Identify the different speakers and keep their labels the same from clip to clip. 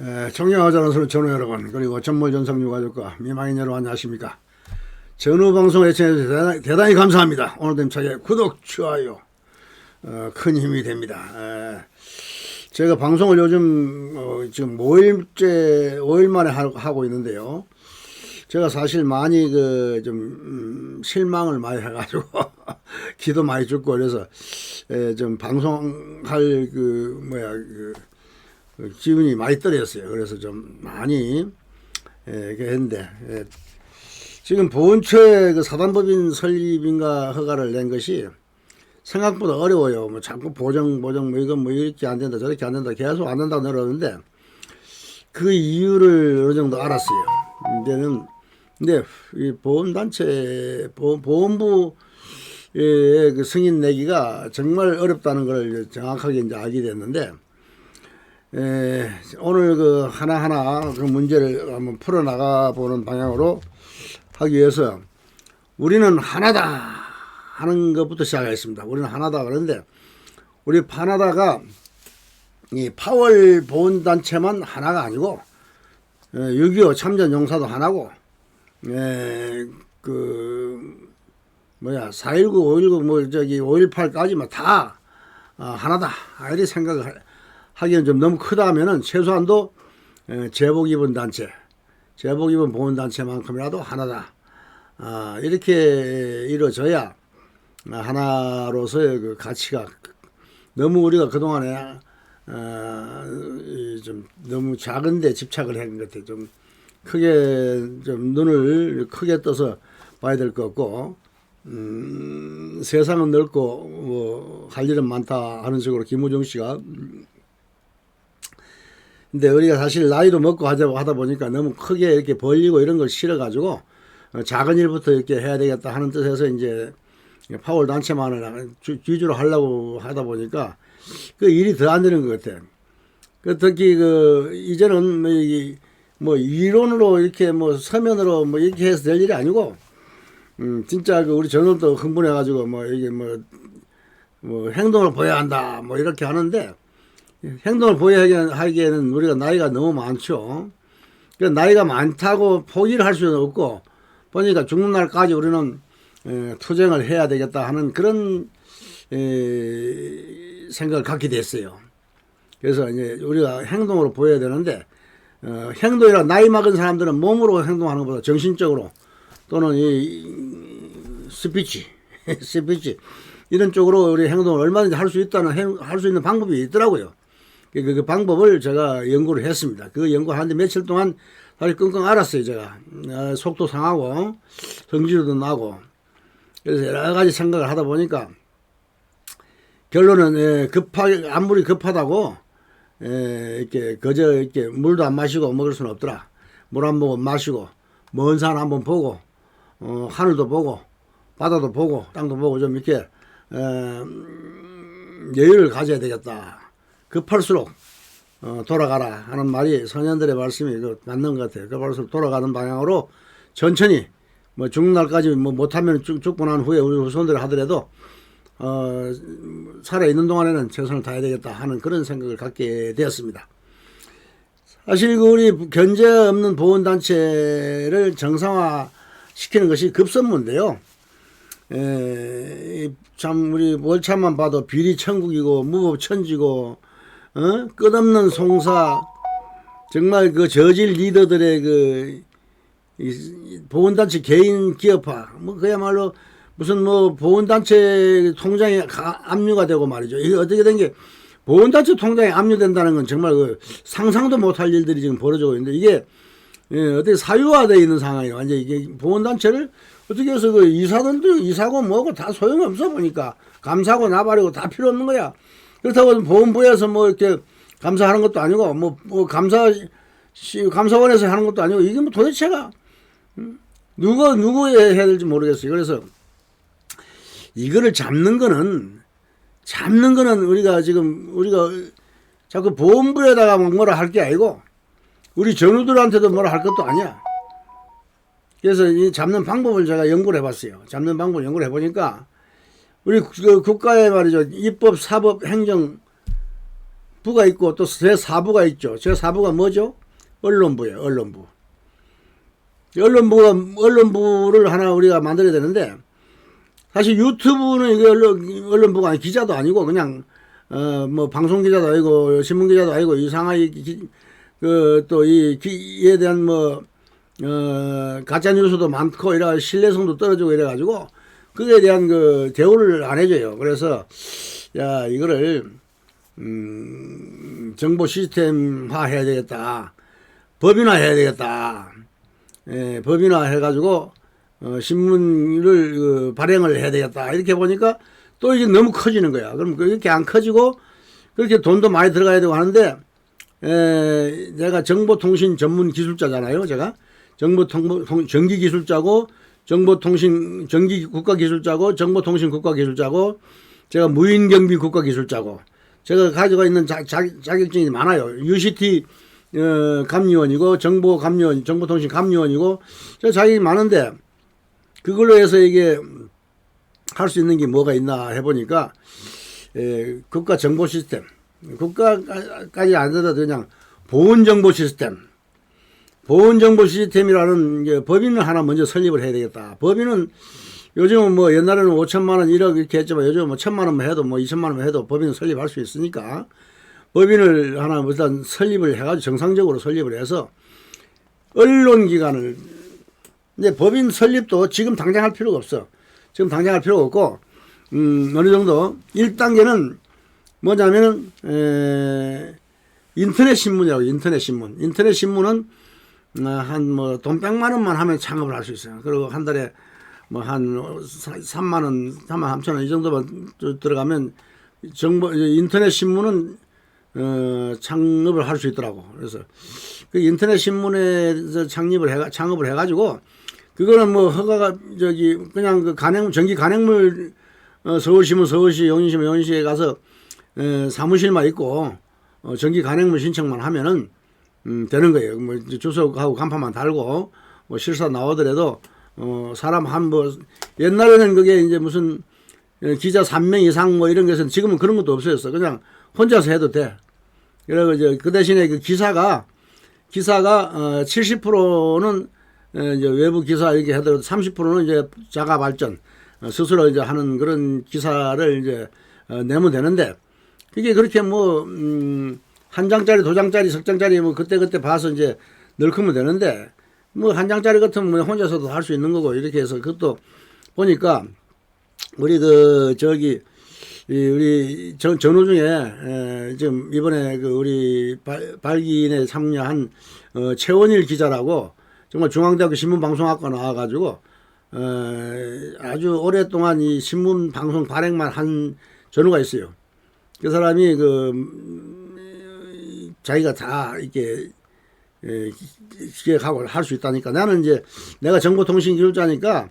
Speaker 1: 에, 존경하자는 전우 여러분 그리고 전몰 전성 유가족과 미망인 여러분 안녕하십니까? 전우 방송 애청해주셔서 대단히, 대단히 감사합니다. 오늘도 힘차게 구독 좋아요 어, 큰 힘이 됩니다. 에, 제가 방송을 요즘 어, 지금 5일째 5일 만에 하, 하고 있는데요. 제가 사실 많이 그좀 음, 실망을 많이 해가지고 기도 많이 죽고 그래서 에, 좀 방송할 그 뭐야 그그 기운이 많이 떨어졌어요. 그래서 좀 많이 예, 했는데 예, 지금 보훈처에 그 사단법인 설립인가 허가를 낸 것이 생각보다 어려워요. 뭐 자꾸 보정 보정 뭐 이건 뭐 이렇게 안 된다 저렇게 안 된다 계속 안 된다고 내려오는데 그 이유를 어느 정도 알았어요. 이제는 근데 이 보훈단체 보, 보훈부 의그 승인 내기가 정말 어렵다는 걸 정확하게 이제 알게 됐는데 에, 오늘 그 하나하나 그 문제를 한번 풀어나가 보는 방향으로 하기 위해서 우리는 하나다 하는 것부터 시작하겠습니다. 우리는 하나다 그런데 우리 하나다가 이 파월 보훈단체만 하나가 아니고 6.25 참전 용사도 하나고 에, 그 뭐야 4.19 5.19 뭐 저기 5.18까지만 다 아, 하나다 이렇게 생각을 하기는 좀 너무 크다 하면은 최소한도 에, 제복 입은 단체, 제복 입은 보훈 단체만큼이라도 하나다. 아, 이렇게 이루어져야 하나로서의 그 가치가 너무 우리가 그동안에 아, 이좀 너무 작은데 집착을 한 것 같아요. 좀 크게 좀 눈을 크게 떠서 봐야 될 것 같고 음, 세상은 넓고 뭐 할 일은 많다 하는 식으로 김우정 씨가 근데 우리가 사실 나이도 먹고 하자 하다 보니까 너무 크게 이렇게 벌리고 이런 걸 싫어가지고 어, 작은 일부터 이렇게 해야 되겠다 하는 뜻에서 이제 파월 단체만을 주- 위주로 하려고 하다 보니까 그 일이 더 안 되는 것 같아. 그 특히 그 이제는 뭐, 이- 뭐 이론으로 이렇게 뭐 서면으로 뭐 이렇게 해서 될 일이 아니고 음 진짜 그 우리 전원도 흥분해가지고 뭐 이게 뭐뭐 행동을 보여야 한다 뭐 이렇게 하는데 행동을 보여야 하기에는 우리가 나이가 너무 많죠. 그 나이가 많다고 포기를 할 수는 없고 보니까 죽는 날까지 우리는 에, 투쟁을 해야 되겠다 하는 그런 에, 생각을 갖게 됐어요. 그래서 이제 우리가 행동으로 보여야 되는데 어, 행동이라 나이 먹은 사람들은 몸으로 행동하는 것보다 정신적으로 또는 이 스피치 스피치 이런 쪽으로 우리 행동을 얼마든지 할 수 있다는 할 수 있는 방법이 있더라고요. 그, 그, 그 방법을 제가 연구를 했습니다. 그 연구하는데 며칠 동안 사실 끙끙 앓았어요, 제가. 어, 속도 상하고, 성질도 나고. 그래서 여러 가지 생각을 하다 보니까, 결론은, 예, 급하게, 아무리 급하다고, 예, 이렇게, 그저, 이렇게, 물도 안 마시고 먹을 수는 없더라. 물 한 모금 마시고, 먼 산 한번 보고, 어, 하늘도 보고, 바다도 보고, 땅도 보고, 좀 이렇게, 에, 음, 여유를 가져야 되겠다. 급할수록 어, 돌아가라 하는 말이 선현들의 말씀이 그 맞는 것 같아요. 급할수록 돌아가는 방향으로 천천히 뭐 죽는 날까지 뭐 못하면 죽, 죽고 난 후에 우리 후손들이 하더라도 어, 살아 있는 동안에는 최선을 다해야 되겠다 하는 그런 생각을 갖게 되었습니다. 사실 그 우리 견제 없는 보훈단체를 정상화 시키는 것이 급선무인데요. 에, 이참 우리 월참만 봐도 비리 천국이고 무법 천지고 어? 끝없는 송사 정말 그 저질 리더들의 그 이, 이 보훈단체 개인 기업화 뭐 그야말로 무슨 뭐 보훈단체 통장에 가- 압류가 되고 말이죠. 이게 어떻게 된 게 보훈단체 통장에 압류된다는 건 정말 그 상상도 못할 일들이 지금 벌어지고 있는데 이게 예, 어떻게 사유화되어 있는 상황이에요. 완전 이게 보훈단체를 어떻게 해서 그 이사들도 이사고 뭐고 다 소용없어 보니까 감사하고 나발이고 다 필요 없는 거야. 그렇다고 보훈부에서 뭐 이렇게 감사하는 것도 아니고 뭐, 뭐 감사 시- 감사원에서 하는 것도 아니고 이게 뭐 도대체가 음? 누가 누구 해야 될지 모르겠어요. 그래서 이거를 잡는 거는 잡는 거는 우리가 지금 우리가 자꾸 보험부에다가 뭐 뭐라 할 게 아니고 우리 전우들한테도 뭐라 할 것도 아니야. 그래서 이 잡는 방법을 제가 연구를 해봤어요. 잡는 방법을 연구를 해보니까 우리 그 국가의 말이죠 입법, 사법, 행정 부가 있고 또 제4부가 있죠. 제4부가 뭐죠? 언론부예요. 언론부. 언론부가 언론부를 하나 우리가 만들어야 되는데 사실 유튜브는 이게 언론 언론부가 아니 기자도 아니고 그냥 어 뭐 방송 기자도 아니고 신문 기자도 아니고 이상하게 그또이 이에 대한 뭐 어, 가짜 뉴스도 많고 이래 신뢰성도 떨어지고 이래 가지고 그에 대한 그 대우를 안 해줘요. 그래서 야 이거를 음, 정보 시스템화 해야 되겠다. 법인화 해야 되겠다. 예, 법인화 해가지고 어, 신문을 그, 발행을 해야 되겠다. 이렇게 보니까 또 이게 너무 커지는 거야. 그럼 그렇게 안 커지고 그렇게 돈도 많이 들어가야 되고 하는데 에, 내가 정보통신 전문 기술자잖아요. 제가 정보통 전기 기술자고 정보통신 전기 국가 기술자고 정보통신 국가 기술자고 제가 무인경비 국가 기술자고 제가 가지고 있는 자, 자, 자격증이 많아요. UCT 어, 감리원이고 정보 감리원, 정보통신 감리원이고 저 자격이 많은데 그걸로 해서 이게 할 수 있는 게 뭐가 있나 해보니까 에, 국가 정보 시스템, 국가까지 안 되더라도 그냥 보훈 정보 시스템, 보훈 정보 시스템이라는 법인을 하나 먼저 설립을 해야 되겠다. 법인은 요즘은 뭐 옛날에는 5천만 원, 1억 이렇게 했지만 요즘은 뭐 천만 원만 해도 뭐 2천만 원만 해도 법인을 설립할 수 있으니까 법인을 하나 일단 설립을 해가지고 정상적으로 설립을 해서 언론기관을 이제 법인 설립도 지금 당장 할 필요가 없어. 지금 당장 할 필요가 없고, 음, 어느 정도 1단계는 뭐냐면은, 에, 인터넷 신문이라고, 인터넷 신문. 인터넷 신문은 어, 한뭐 돈 100만 원만 하면 창업을 할 수 있어요. 그리고 한 달에 뭐 한 3만 원, 3만 3천 원 이 정도만 들어가면 정보 인터넷 신문은 어, 창업을 할 수 있더라고. 그래서 그 인터넷 신문에서 창립을 해 창업을 해 가지고 그거는 뭐 허가가 저기 그냥 그 간행 전기 간행물 어, 서울시면 서울시, 용인시면 용인시에 가서 에, 사무실만 있고 어, 전기 간행물 신청만 하면은 음, 되는 거예요. 뭐 이제 주소하고 간판만 달고 뭐 실사 나오더라도 어, 사람 한 뭐 옛날에는 그게 이제 무슨 에, 기자 3명 이상 뭐 이런 것은 지금은 그런 것도 없어졌어. 그냥 혼자서 해도 돼. 그래서 이제 그 대신에 그 기사가 기사가 어 70%는 이제 외부 기사 이렇게 하더라도 30%는 이제 자가 발전 어, 스스로 이제 하는 그런 기사를 이제 어, 내면 되는데 그게 그렇게 뭐 음, 한 장짜리, 두 장짜리, 석 장짜리 뭐 그때 그때 봐서 이제 늙으면 되는데 뭐 한 장짜리 같으면 뭐 혼자서도 할 수 있는 거고 이렇게 해서 그것도 보니까 우리 그 저기 이 우리 전 전후 중에 에, 지금 이번에 그 우리 발, 발기인에 참여한 어, 최원일 기자라고 정말 중앙대학교 신문방송학과 나와가지고 어, 아주 오랫동안 이 신문 방송 발행만 한 전후가 있어요. 그 사람이 그 음, 자기가 다 이렇게 에, 기획하고 할 수 있다니까 나는 이제 내가 정보통신 기술자니까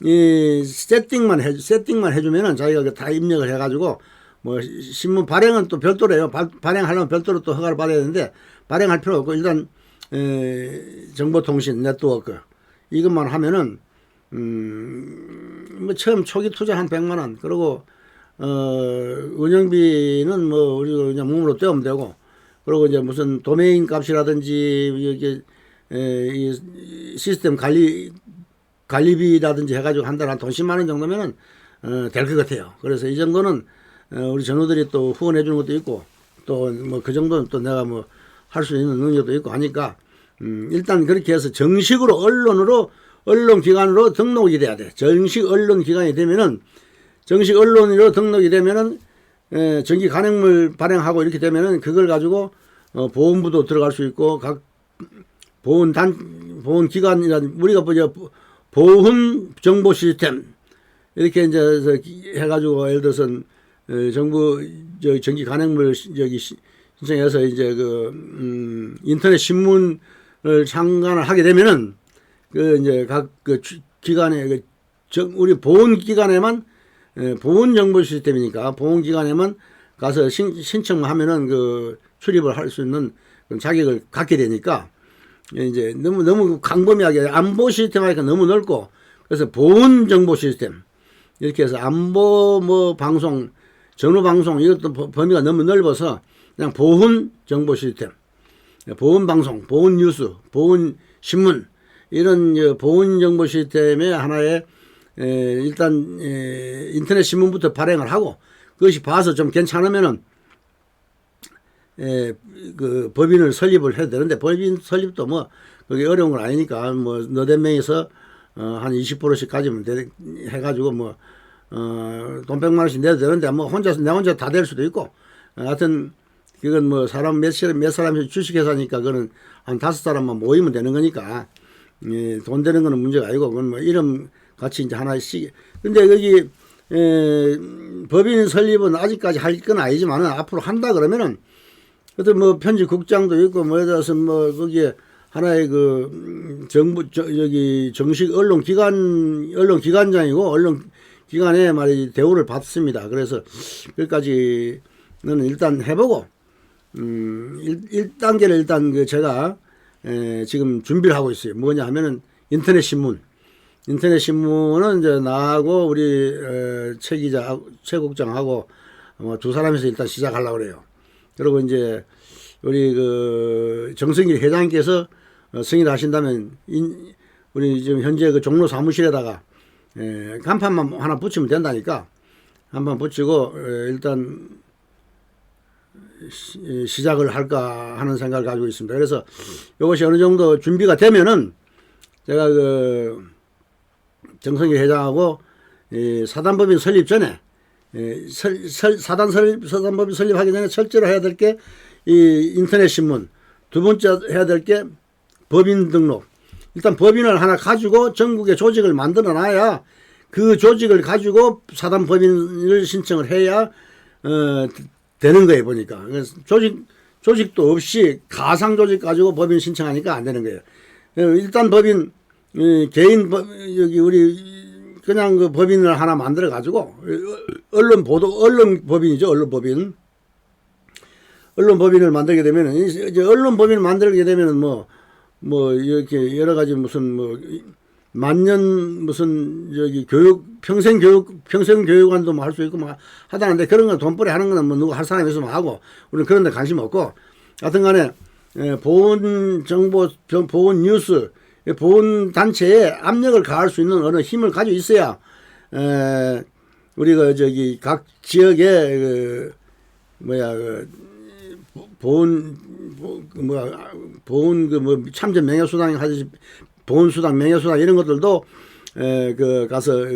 Speaker 1: 이 세팅만 해 세팅만 해주면은 자기가 그다 입력을 해가지고 뭐 신문 발행은 또 별도로요. 발, 발행하려면 별도로 또 허가를 받아야 되는데 발행할 필요 없고 일단 에, 정보통신 네트워크 이것만 하면은 음뭐 처음 초기 투자 한 100만 원 그리고 어 운영비는 뭐 우리가 그냥 몸으로 떼면 되고 그리고 이제 무슨 도메인 값이라든지 이게 에, 이 시스템 관리 관리비라든지 해가지고 한 달에 한 돈 10만 원 정도면은 어, 될 것 같아요. 그래서 이 정도는 어, 우리 전우들이 또 후원해 주는 것도 있고 또 뭐 그 정도는 또 내가 뭐 할 수 있는 능력도 있고 하니까 음, 일단 그렇게 해서 정식으로 언론으로 언론 기관으로 등록이 돼야 돼. 정식 언론 기관이 되면은 정식 언론으로 등록이 되면은 에, 전기 간행물 발행하고 이렇게 되면은 그걸 가지고 어, 보험부도 들어갈 수 있고 각 보험 단 보험 기관이라 우리가 뭐죠 보훈 정보 시스템 이렇게 이제 해가지고 예를 들어서 어, 정부 저 전기 간행물 저기 신청해서 이제 그 음, 인터넷 신문을 창간을 하게 되면은 그 이제 각 그 기관에 그 정, 우리 보훈 기관에만 에, 보훈 정보 시스템이니까 보훈 기관에만 가서 신, 신청만 하면은 그 출입을 할 수 있는 자격을 갖게 되니까 이제 너무 너무 강범위하게 안보 시스템 하니까 너무 넓고 그래서 보훈 정보 시스템. 이렇게 해서 안보 뭐 방송 전후 방송 이것도 범위가 너무 넓어서 그냥 보훈 정보 시스템, 보훈 방송, 보훈 뉴스, 보훈 신문 이런 어, 보훈 정보 시스템의 하나의 에, 일단 에, 인터넷 신문부터 발행을 하고 그것이 봐서 좀 괜찮으면은 에, 그 법인을 설립을 해야 되는데 법인 설립도 뭐 그게 어려운 건 아니니까 뭐 너댓 명에서 어, 한 20%씩 가지면 돼, 해가지고 뭐 어, 돈 100만 원씩 내도 되는데 뭐 혼자서 내 혼자 다 될 수도 있고. 어, 하여튼 그건 뭐 사람 몇, 시- 몇 사람이 주식회사니까 그거는 한 다섯 사람만 모이면 되는 거니까. 예, 돈 되는 거는 문제가 아니고 그건 뭐 이름 같이 이제 하나씩 근데 여기 에, 법인 설립은 아직까지 할 건 아니지만은 앞으로 한다 그러면은 어떤 뭐 편집 국장도 있고 뭐 예를 들어서 뭐 거기에 하나의 그 음, 정부 저, 저기 정식 언론 기관 언론 기관장이고 언론 기관에 말이 대우를 받습니다. 그래서 여기까지는 일단 해보고 음, 1, 단계를 일단 그 제가 에, 지금 준비를 하고 있어요. 뭐냐 하면은 인터넷 신문. 인터넷 신문은 이제 나하고 우리 에, 최 기자, 최 국장하고 뭐두 사람에서 일단 시작하려고 그래요. 그리고 이제 우리 그 정승일 회장님께서 어, 승인하신다면 인, 우리 지금 현재 그 종로 사무실에다가 에, 간판만 하나 붙이면 된다니까 한번 붙이고 에, 일단 시- 시작을 할까 하는 생각을 가지고 있습니다. 그래서 이것이 어느 정도 준비가 되면은 제가 그 정성일 회장하고 이 사단법인 설립 전에 예, 설, 설, 사단 설립, 사단법인 설립하기 전에 철저로 해야 될 게 이 인터넷 신문 두 번째 해야 될 게 법인 등록 일단 법인을 하나 가지고 전국에 조직을 만들어 놔야 그 조직을 가지고 사단 법인을 신청을 해야 어, 되는 거예요 보니까 그래서 조직 조직도 없이 가상 조직 가지고 법인 신청하니까 안 되는 거예요. 어, 일단 법인 이, 개인 법 여기 우리 그냥 그 법인을 하나 만들어 가지고 언론 보도 언론 법인이죠 언론 법인. 언론 법인을 만들게 되면은 이- 이제 언론 법인을 만들게 되면은 뭐뭐 이렇게 여러 가지 무슨 뭐 만년 무슨 저기 교육 평생 교육 평생 교육관도 뭐 할 수 있고 뭐 하다는데 그런 거 돈벌이 하는 거는 뭐 누구 할 사람이 있으면 하고 우리는 그런 데 관심 없고. 하여튼간에 예, 보훈 정보 저 보훈 뉴스 이 보훈 단체에 압력을 가할 수 있는 어느 힘을 가지고 있어야 에, 우리가 저기 각 지역에 그 뭐야 그 보훈 보- 그 뭐야 보훈 그 뭐 참전 명예 수당 하듯이 보훈 수당 명예 수당 이런 것들도 에, 그 가서 어,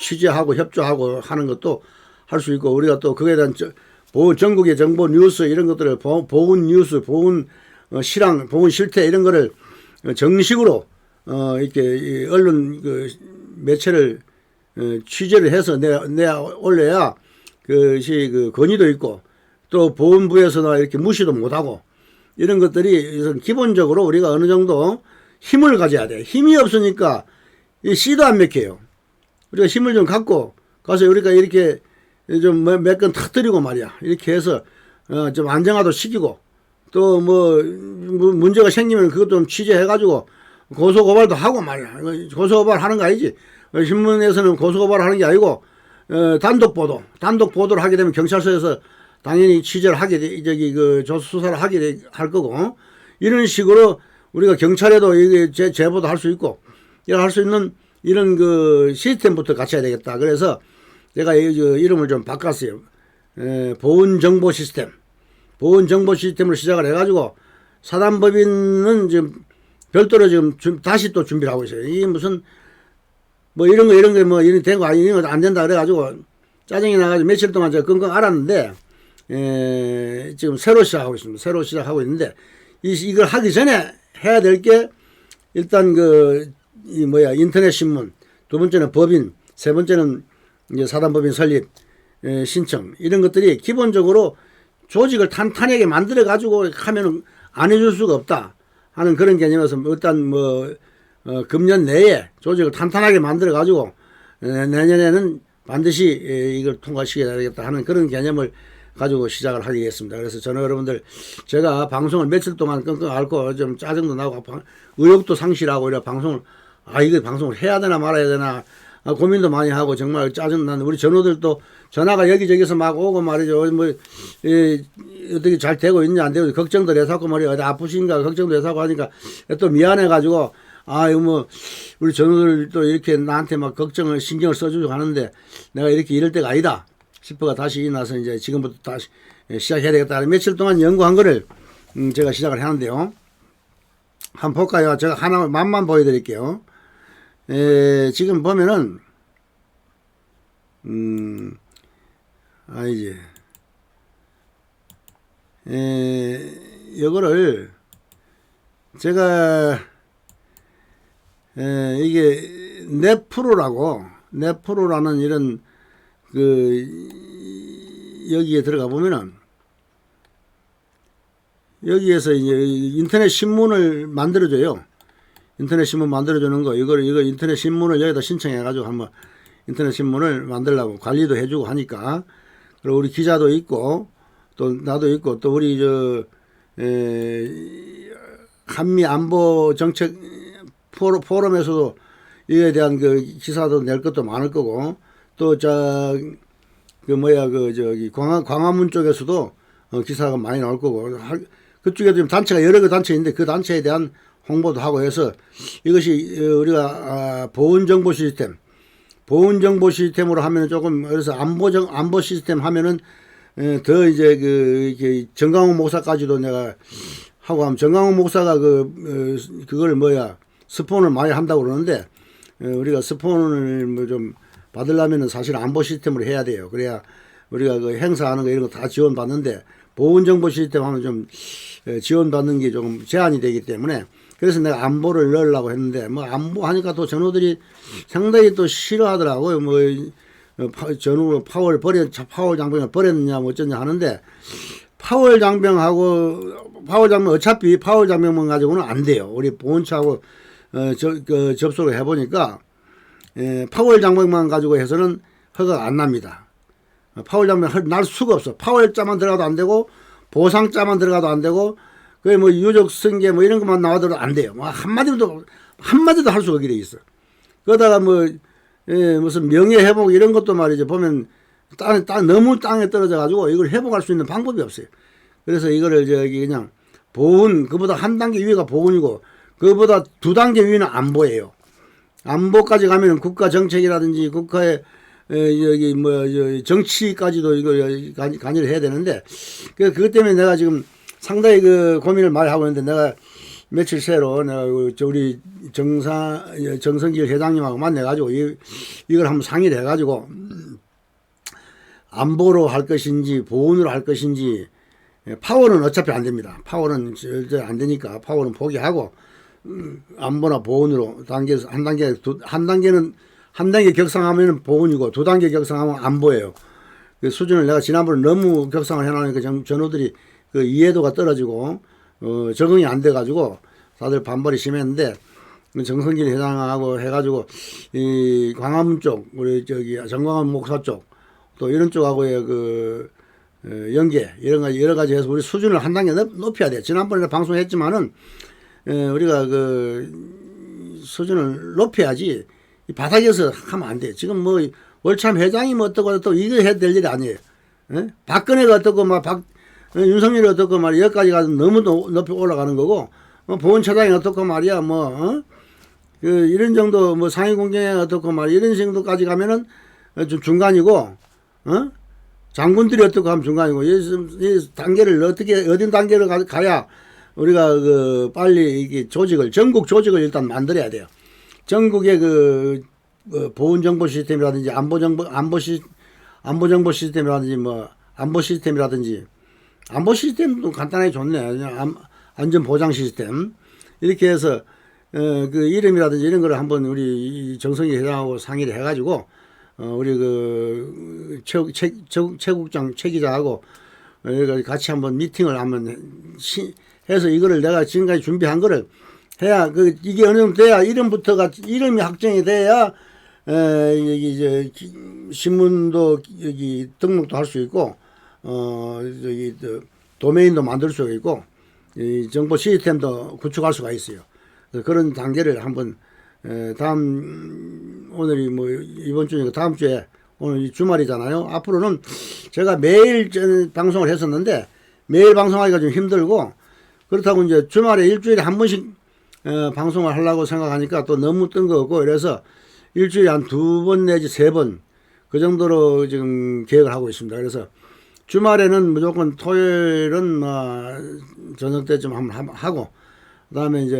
Speaker 1: 취재하고 협조하고 하는 것도 할 수 있고 우리가 또 그에 대한 저, 보훈 전국의 정보 뉴스 이런 것들을 보, 보훈 뉴스 보훈 어, 실황 보훈 실태 이런 거를 어, 정식으로 어 이렇게 이 언론 그 매체를 어, 취재를 해서 내 내야 올려야 그것이 그 권위도 있고 또 보훈부에서나 이렇게 무시도 못하고 이런 것들이 기본적으로 우리가 어느 정도 힘을 가져야 돼. 힘이 없으니까 이 씨도 안 맥혀요. 우리가 힘을 좀 갖고 가서 우리가 이렇게 좀 몇 건 터뜨리고 말이야. 이렇게 해서 어, 좀 안정화도 시키고 또 뭐 문제가 생기면 그것 좀 취재해가지고 고소 고발도 하고 말이야. 이거 고소 고발 하는 거 아니지. 어, 신문에서는 고소 고발 하는 게 아니고 어, 단독 보도, 단독 보도를 하게 되면 경찰서에서 당연히 취재를 하게 돼, 저기 그 조사 수사를 하게 돼, 할 거고 어? 이런 식으로 우리가 경찰에도 이게 제, 제보도 할 수 있고 이런 할 수 있는 이런 그 시스템부터 갖춰야 되겠다. 그래서 제가 이, 저, 이름을 좀 바꿨어요. 에, 보훈 정보 시스템, 보훈 정보 시스템을 시작을 해가지고 사단법인은 지금 별도로 지금 준- 다시 또 준비를 하고 있어요. 이게 무슨 뭐 이런 거 이런 게뭐 이런 된거 아니 이런 거 안 된다 그래가지고 짜증이 나가지고 며칠 동안 제가 끙끙 앓았는데 에, 지금 새로 시작하고 있습니다. 새로 시작하고 있는데 이, 이걸 하기 전에 해야 될 게 일단 그 이 뭐야 인터넷 신문 두 번째는 법인 세 번째는 이제 사단법인 설립 에, 신청 이런 것들이 기본적으로 조직을 탄탄하게 만들어 가지고 하면은 안 해줄 수가 없다 하는 그런 개념에서 일단 뭐 어, 금년 내에 조직을 탄탄하게 만들어 가지고 내년에는 반드시 에, 이걸 통과시켜야 되겠다 하는 그런 개념을 가지고 시작을 하겠습니다. 그래서 저는 여러분들 제가 방송을 며칠 동안 끙끙 앓고 좀 짜증도 나고 방- 의욕도 상실하고 이래 방송을 아 이거 방송을 해야 되나 말아야 되나 아, 고민도 많이 하고 정말 짜증나는 우리 전우들도 전화가 여기저기서 막 오고 말이죠. 뭐 예, 어떻게 잘 되고 있냐 안 되고 걱정도 해서 하고 말이야. 어디 아프신가 걱정도 해서 하고 하니까 또 미안해 가지고 아 이거 뭐 우리 전우들도 이렇게 나한테 막 걱정을 신경을 써주고 하는데 내가 이렇게 이럴 때가 아니다 싶어가 다시 나서 이제 지금부터 다시 시작해야 되겠다. 며칠 동안 연구한 거를 음, 제가 시작을 하는데요. 한번 볼까요? 제가 하나 맛만 보여드릴게요. 에, 지금 보면은 음 아니지 에 이거를 제가 에, 이게 네프로라고 네프로라는 이런 그 여기에 들어가 보면은 여기에서 이제 인터넷 신문을 만들어줘요. 인터넷 신문 만들어주는 거, 이걸, 이거 인터넷 신문을 여기다 신청해가지고 한번 인터넷 신문을 만들려고 관리도 해주고 하니까. 그리고 우리 기자도 있고, 또 나도 있고, 또 우리 저, 에, 한미 안보 정책 포럼, 포럼에서도 이에 대한 그 기사도 낼 것도 많을 거고, 또 저, 그 뭐야, 그 저기 광화, 광화문 쪽에서도 어, 기사가 많이 나올 거고, 할- 그쪽에 지금 단체가 여러 개 단체 있는데 그 단체에 대한 홍보도 하고 해서 이것이 어, 우리가 아, 보훈 정보 시스템, 보훈 정보 시스템으로 하면 조금 그래서 안보 정 안보 시스템 하면은 에, 더 이제 그 정강호 목사까지도 내가 하고 하면 정강호 목사가 그 어, 그걸 뭐야 스폰을 많이 한다고 그러는데 어, 우리가 스폰을 뭐 좀 받으려면은 사실 안보 시스템으로 해야 돼요. 그래야 우리가 그 행사하는 거 이런 거 다 지원 받는데 보훈 정보 시스템 하면 좀 에, 지원 받는 게 조금 제한이 되기 때문에 그래서 내가 안보를 넣으려고 했는데 뭐 안보 하니까 또 전우들이 상당히 또 싫어하더라고요. 뭐 어, 파- 전우 파월 버려 파월 장병을 버렸느냐 뭐 어쩌냐 하는데 파월 장병하고 파월 장병 어차피 파월 장병만 가지고는 안 돼요. 우리 보훈처하고 어, 저, 그 접속을 해보니까 에, 파월 장병만 가지고 해서는 허가가 안 납니다. 어, 파월 장병 허- 날 수가 없어. 파월자만 들어가도 안 되고 보상자만 들어가도 안 되고 그게 뭐 유족 승계 뭐 이런 것만 나와도 안 돼요. 뭐 한마디도 한마디도 할 수가 없게 돼 있어. 그러다가 뭐 예, 무슨 명예 회복 이런 것도 말이죠. 보면 땅, 땅 너무 땅에 떨어져 가지고 이걸 회복할 수 있는 방법이 없어요. 그래서 이거를 저기 그냥 보훈 그보다 한 단계 위가 보훈이고 그보다 두 단계 위는 안보예요. 안보까지 가면은 국가 정책이라든지 국가의 에, 여기 뭐 저, 정치까지도 이걸 관- 관여를 해야 되는데 그 그것 때문에 내가 지금 상당히 그 고민을 많이 하고 있는데 내가 며칠 새로 내가 그저 우리 정사 정성길 회장님하고 만나 가지고 이 이걸 한번 상의를 해 가지고 안보로 할 것인지 보훈으로 할 것인지 예, 파워는 어차피 안 됩니다. 파워는 절대 안 되니까 파워는 포기하고 음, 안보나 보훈으로 단계 한 단계 두, 한 단계는 한 단계 격상하면 보훈이고 두 단계 격상하면 안보예요. 그 수준을 내가 지난번에 너무 격상을 해놓으니까 전- 전우들이 그 이해도가 떨어지고 어, 적응이 안 돼가지고 다들 반발이 심했는데 정성길 회장하고 해가지고 이 광화문 쪽 우리 저기 정광훈 목사 쪽 또 이런 쪽하고의 그 어, 연계 이런 가지 여러 가지 해서 우리 수준을 한 단계 높- 높여야 돼. 지난번에 방송했지만은 에, 우리가 그 수준을 높여야지 이 바닥에서 하면 안 돼. 지금 뭐 월참 회장이 뭐 어떻고 또 이거 해야 될 일이 아니에요. 에? 박근혜가 어떻고 막박 어, 윤석열이 어떻고 말이야 여기까지 가서 너무 노- 높이 올라가는 거고 뭐 보훈 처장이 어떻고 말이야 뭐 어? 그 이런 정도 뭐 상위 공경에 어떻고 말이야 이런 정도까지 가면은 어, 좀 중간이고 어? 장군들이 어떻게 하면 중간이고 이, 이 단계를 어떻게 어딘 단계를 가, 가야 우리가 그 빨리 이게 조직을 전국 조직을 일단 만들어야 돼요. 전국의 그 어, 보훈 정보 시스템이라든지 안보 정보 안보 시 안보 정보 시스템이라든지 뭐 안보 시스템이라든지 안보 시스템도 간단하게 좋네. 그냥 안, 안전 보장 시스템 이렇게 해서 어, 그 이름이라든지 이런 거를 한번 우리 이 정성희 회장하고 상의를 해가지고 어, 우리 그 최, 최, 최, 최 국장 최 기자하고 어, 여기 같이 한번 미팅을 한번 시, 해서 이거를 내가 지금까지 준비한 거를 해야 그 이게 어느 정도 돼야 이름부터가 이름이 확정이 돼야 에, 여기 이제 기- 신문도 여기 등록도 할 수 있고 어 저기 저 도메인도 만들 수가 있고 이 정보 시스템도 구축할 수가 있어요. 그래서 그런 단계를 한번 에, 다음 오늘이 뭐 이번 주니까 다음 주에 오늘 이 주말이잖아요. 앞으로는 제가 매일 저- 방송을 했었는데 매일 방송하기가 좀 힘들고 그렇다고 이제 주말에 일주일에 한 번씩 어, 방송을 하려고 생각하니까 또 너무 뜬거없고 이래서 일주일에 한 두 번 내지 세 번 그 정도로 지금 계획을 하고 있습니다. 그래서 주말에는 무조건 토요일은 뭐 저녁 때쯤 한번 하- 하고 그다음에 이제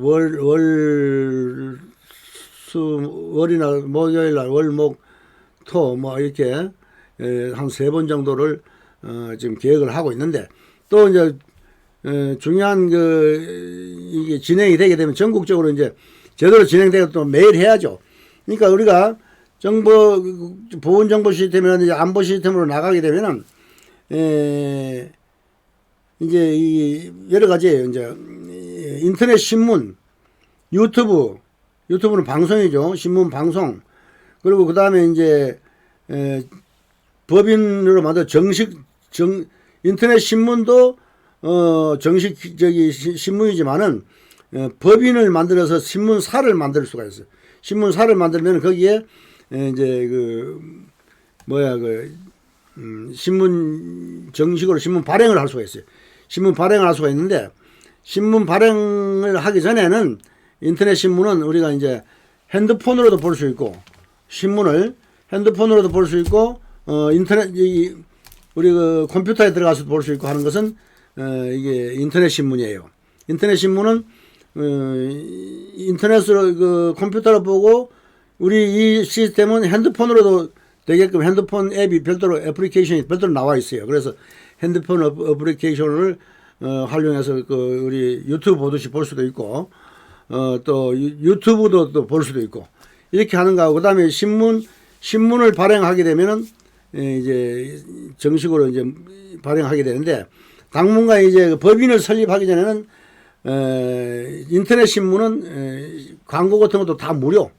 Speaker 1: 월 월 수 월이나 목요일 날 월 목 토 뭐 이렇게 한 세 번 정도를 어 지금 계획을 하고 있는데 또 이제 어 중요한 그 이게 진행이 되게 되면 전국적으로 이제 제대로 진행되고 또 매일 해야죠. 그러니까 우리가 정보 보건 정보 시스템이나 이제 안보 시스템으로 나가게 되면은 에 이제 이 여러 가지예요. 이제 인터넷 신문, 유튜브, 유튜브는 방송이죠. 신문 방송. 그리고 그 다음에 이제 에, 법인으로 만든 정식 정 인터넷 신문도 어 정식 저기 시- 신문이지만은 어, 법인을 만들어서 신문사를 만들 수가 있어요. 신문사를 만들면 거기에 에, 이제 그 뭐야 그 음, 신문 정식으로 신문 발행을 할 수가 있어요. 신문 발행을 할 수가 있는데 신문 발행을 하기 전에는 인터넷 신문은 우리가 이제 핸드폰으로도 볼 수 있고 신문을 핸드폰으로도 볼 수 있고 어 인터넷 이 우리 그 컴퓨터에 들어가서 볼 수 있고 하는 것은 어 이게 인터넷 신문이에요. 인터넷 신문은 어 인터넷으로 그 컴퓨터로 보고 우리 이 시스템은 핸드폰으로도 되게끔 핸드폰 앱이 별도로 애플리케이션이 별도로 나와 있어요. 그래서 핸드폰 어- 어플리케이션을 어, 활용해서 그 우리 유튜브 보듯이 볼 수도 있고 어, 또 유- 유튜브도 또 볼 수도 있고 이렇게 하는 거하고 그다음에 신문 신문을 발행하게 되면은 에, 이제 정식으로 이제 발행하게 되는데 당분간 이제 그 법인을 설립하기 전에는 에, 인터넷 신문은 에, 광고 같은 것도 다 무료.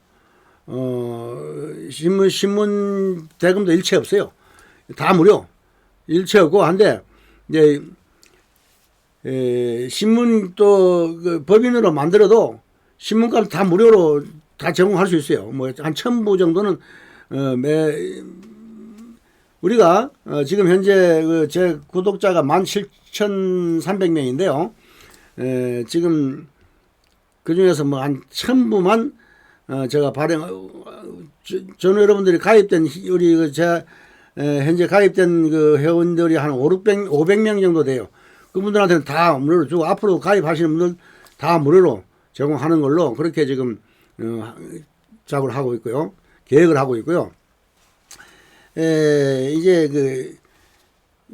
Speaker 1: 어, 신문 신문 대금도 일체 없어요. 다 무료. 일체 없고 한데 이제 에, 신문 또 그 법인으로 만들어도 신문값 다 무료로 다 제공할 수 있어요. 뭐 한 천부 정도는 어, 매 우리가 어, 지금 현재 그 제 구독자가 17,300명인데요. 에, 지금 그 중에서 뭐 한 천부만 어, 제가 발행 어, 저- 저는 여러분들이 가입된 희- 우리 그제 현재 가입된 그 회원들이 한 5, 600, 500명 정도 돼요. 그분들한테는 다 무료로 주고 앞으로 가입하시는 분들 다 무료로 제공하는 걸로 그렇게 지금 어, 작업을 하고 있고요. 계획을 하고 있고요. 에, 이제 그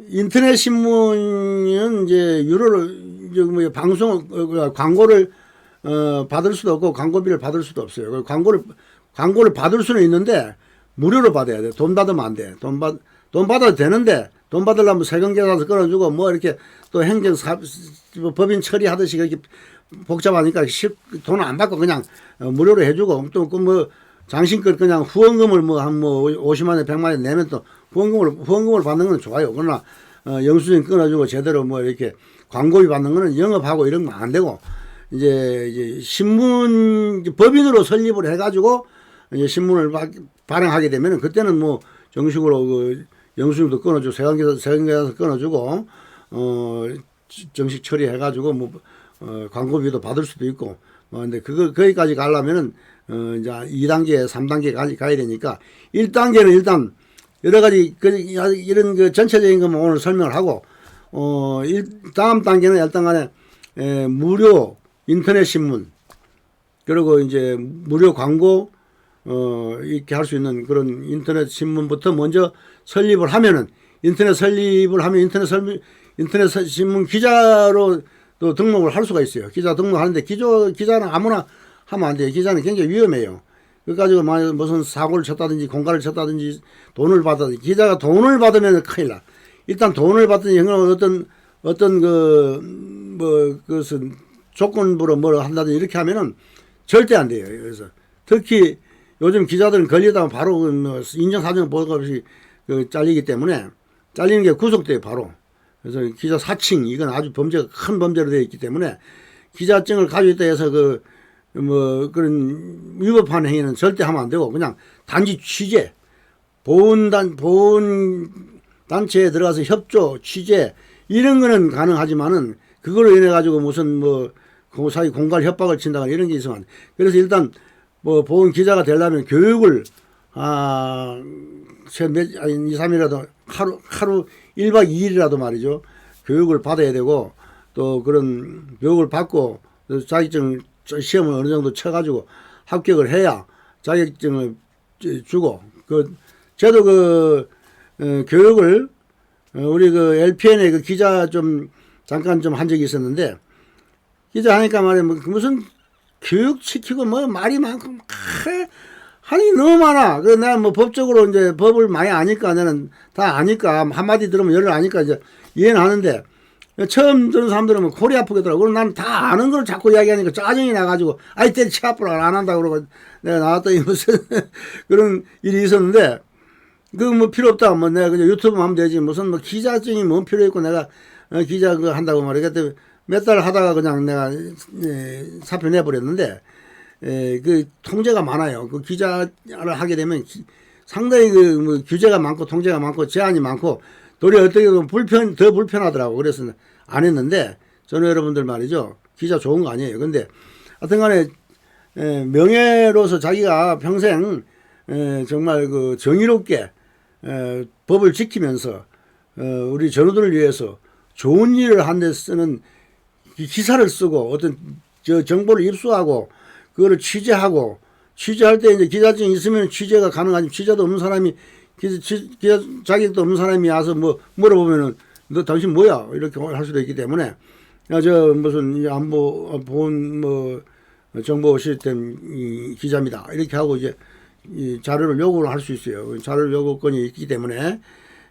Speaker 1: 인터넷 신문은 이제 유료를 이제 뭐 방송 어, 그 광고를 어, 받을 수도 없고 광고비를 받을 수도 없어요. 그 광고를 광고를 받을 수는 있는데 무료로 받아야 돼. 돈 받으면 안 돼. 돈 받, 돈 받아도 되는데 돈 받으려면 세금 계산서 끊어주고 뭐 이렇게 또 행정 사, 뭐 법인 처리하듯이 그렇게 복잡하니까 돈을 안 받고 그냥 어, 무료로 해주고 또 그 뭐 장신껏 그냥 후원금을 뭐 한뭐 50만원, 100만원 내면 또 후원금을 후원금을 받는 건 좋아요. 그러나 어, 영수증 끊어주고 제대로 뭐 이렇게 광고비 받는 거는 영업하고 이런 거 안 되고 이제, 이제 신문 법인으로 설립을 해가지고 이제 신문을 바, 발행하게 되면은 그때는 뭐 정식으로 그 영수증도 끊어주고 세관계산 세관계산서 끊어주고 어 지- 정식 처리해가지고 뭐 어, 광고비도 받을 수도 있고 뭐 근데 그거 거기까지 가려면은 어 이제 2단계, 3단계까지 가야 되니까 1단계는 일단 여러 가지 그 이런 그 전체적인 것만 오늘 설명을 하고 어 일, 다음 단계는 일단 간에 에, 무료 인터넷 신문 그리고 이제 무료 광고 어 이렇게 할 수 있는 그런 인터넷 신문부터 먼저 설립을 하면은 인터넷 설립을 하면 인터넷 설립 인터넷 서- 신문 기자로 또 등록을 할 수가 있어요. 기자 등록하는데 기조 기자는 아무나 하면 안 돼요. 기자는 굉장히 위험해요. 그 가지고 만약 무슨 사고를 쳤다든지 공갈을 쳤다든지 돈을 받아든지 기자가 돈을 받으면 큰일 나. 일단 돈을 받든지 형은 어떤 어떤 그 뭐 그것은 조건부로 뭘 한다든지 이렇게 하면은 절대 안 돼요. 그래서 특히 요즘 기자들은 걸리다 바로 그뭐 인정사정 보고 없이 그 잘리기 때문에 잘리는 게 구속돼요 바로. 그래서 기자 사칭 이건 아주 범죄가 큰 범죄로 되어 있기 때문에 기자증을 가지고 있다 해서 그 뭐 그런 위법한 행위는 절대 하면 안 되고 그냥 단지 취재 보훈단 보훈 단체에 들어가서 협조 취재 이런 거는 가능하지만은 그걸로 인해 가지고 무슨 뭐 사이 공갈 협박을 친다거나 이런 게 있으면. 그래서 일단 뭐 보훈 기자가 되려면 교육을 아, 몇, 아니, 2, 3일이라도 하루, 하루 1박 2일이라도 말이죠. 교육을 받아야 되고 또 그런 교육을 받고 또 자격증 시험을 어느 정도 쳐 가지고 합격을 해야 자격증을 주고 그 저도 그 어, 교육을 어, 우리 그 LPN의 그 기자 좀 잠깐 좀 한 적이 있었는데 기자 하니까 말이야 뭐 무슨 교육 시키고 뭐 말이 많고 막 하니 너무 많아. 그래서 내가 뭐 법적으로 이제 법을 많이 아니까 나는 다 아니까 한마디 들으면 열을 아니까 이제 이해는 하는데 처음 듣는 사람들은 뭐 골이 아프겠더라고. 그럼 나는 다 아는 걸 자꾸 이야기하니까 짜증이 나가지고 아이 때리 치 아프라 안 한다 그러고 내가 나왔더니 무슨 그런 일이 있었는데 그 뭐 필요 없다. 뭐 내가 그냥 유튜브 하면 되지. 무슨 뭐 기자증이 뭐 필요 있고 내가 어, 기자 그 한다고 말이야. 그때 몇 달 하다가 그냥 내가 예, 사표 내버렸는데 에, 그 통제가 많아요. 그 기자를 하게 되면 기, 상당히 그 뭐 규제가 많고 통제가 많고 제한이 많고 도리어 어떻게 보면 불편 더 불편하더라고. 그래서 안 했는데 저는 여러분들 말이죠. 기자 좋은 거 아니에요. 근데 하여튼간에 에, 명예로서 자기가 평생 에, 정말 그 정의롭게 에, 법을 지키면서 어, 우리 전우들을 위해서 좋은 일을 한 데 쓰는 이 기사를 쓰고 어떤 저 정보를 입수하고 그거를 취재하고 취재할 때 이제 기자증이 있으면 취재가 가능하지 취재도 없는 사람이 기자, 취- 기자 자격도 없는 사람이 와서 뭐 물어보면은 너 당신 뭐야? 이렇게 할 수도 있기 때문에 야, 저 무슨 이 안보 보훈 뭐 정보 시스템 이 기자입니다. 이렇게 하고 이제 이 자료를 요구를 할 수 있어요. 자료 요구권이 있기 때문에.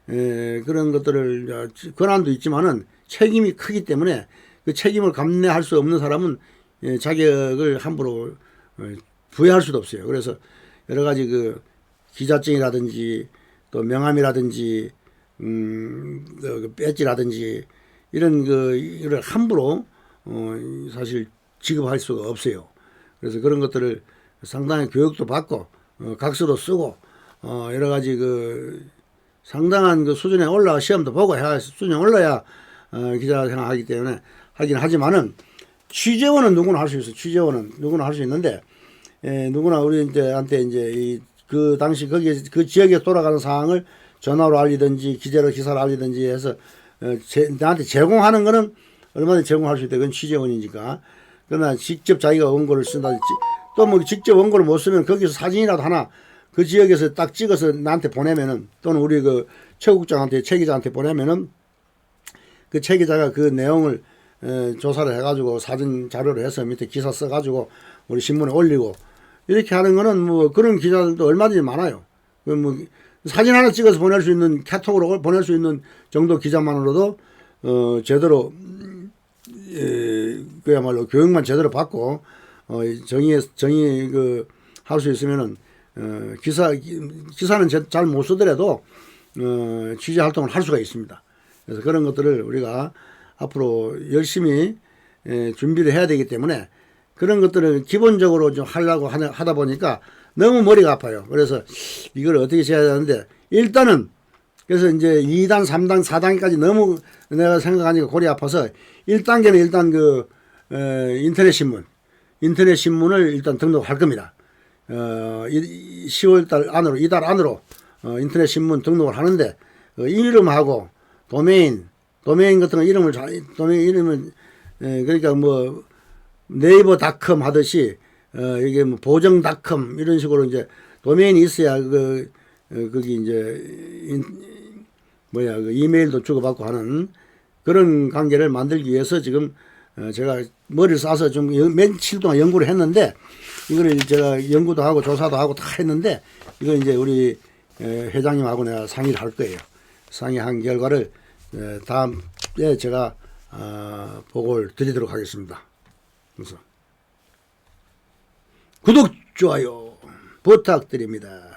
Speaker 1: 에, 그런 것들을 권한도 있지만은 책임이 크기 때문에 그 책임을 감내할 수 없는 사람은 예, 자격을 함부로 어, 부여할 수도 없어요. 그래서 여러 가지 그 기자증이라든지 또 명함이라든지 음, 그, 그 배지라든지 이런 그 이를 함부로 어, 사실 지급할 수가 없어요. 그래서 그런 것들을 상당히 교육도 받고 어, 각서도 쓰고 어, 여러 가지 그 상당한 그 수준에 올라 시험도 보고 해야 수준에 올라야 어, 기자 생활하기 때문에 하긴 하지만은 취재원은 누구나 할 수 있어. 취재원은 누구나 할 수 있는데 에, 누구나 우리 이제한테 이제 이 그 당시 거기에 그 지역에 돌아가는 상황을 전화로 알리든지 기재로 기사로 알리든지 해서 어, 제, 나한테 제공하는 거는 얼마든지 제공할 수 있다. 그건 취재원이니까. 그러나 직접 자기가 원고를 쓴다든지 또 뭐 직접 원고를 못 쓰면 거기서 사진이라도 하나 그 지역에서 딱 찍어서 나한테 보내면은 또는 우리 그 최국장한테 최 기자한테 보내면은 그 최 기자가 그 내용을 에, 조사를 해가지고 사진 자료를 해서 밑에 기사 써가지고 우리 신문에 올리고 이렇게 하는 거는 뭐 그런 기자들도 얼마든지 많아요. 그뭐 사진 하나 찍어서 보낼 수 있는 카톡으로 보낼 수 있는 정도 기자만으로도 어 제대로 음, 에, 그야말로 교육만 제대로 받고 어 정의 정의 그 할 수 있으면은 어 기사 기사는 잘 못 쓰더라도 어 취재 활동을 할 수가 있습니다. 그래서 그런 것들을 우리가 앞으로 열심히 에, 준비를 해야 되기 때문에 그런 것들을 기본적으로 좀 하려고 하다 보니까 너무 머리가 아파요. 그래서 이걸 어떻게 해야 되는데 일단은 그래서 이제 2단, 3단, 4단까지 너무 내가 생각하니까 골이 아파서 1단계는 일단 그 에, 인터넷 신문, 인터넷 신문을 일단 등록할 겁니다. 어, 10월 달 안으로, 이달 안으로 어, 인터넷 신문 등록을 하는데 어, 이름하고 도메인, 도메인 같은 거 이름을 잘, 도메인 이름을 에, 그러니까 뭐 네이버 닷컴 하듯이 어, 이게 뭐 보정 닷컴 이런 식으로 이제 도메인이 있어야 그 어, 거기 이제 인, 뭐야 그 이메일도 주고받고 하는 그런 관계를 만들기 위해서 지금 어, 제가 머리를 싸서 좀 연- 며칠 동안 연구를 했는데 이거를 제가 연구도 하고 조사도 하고 다 했는데 이거 이제 우리 에, 회장님하고 내가 상의를 할 거예요. 상의한 결과를 에, 다음에 제가 어, 보고를 드리도록 하겠습니다. 그래서 구독 좋아요 부탁드립니다.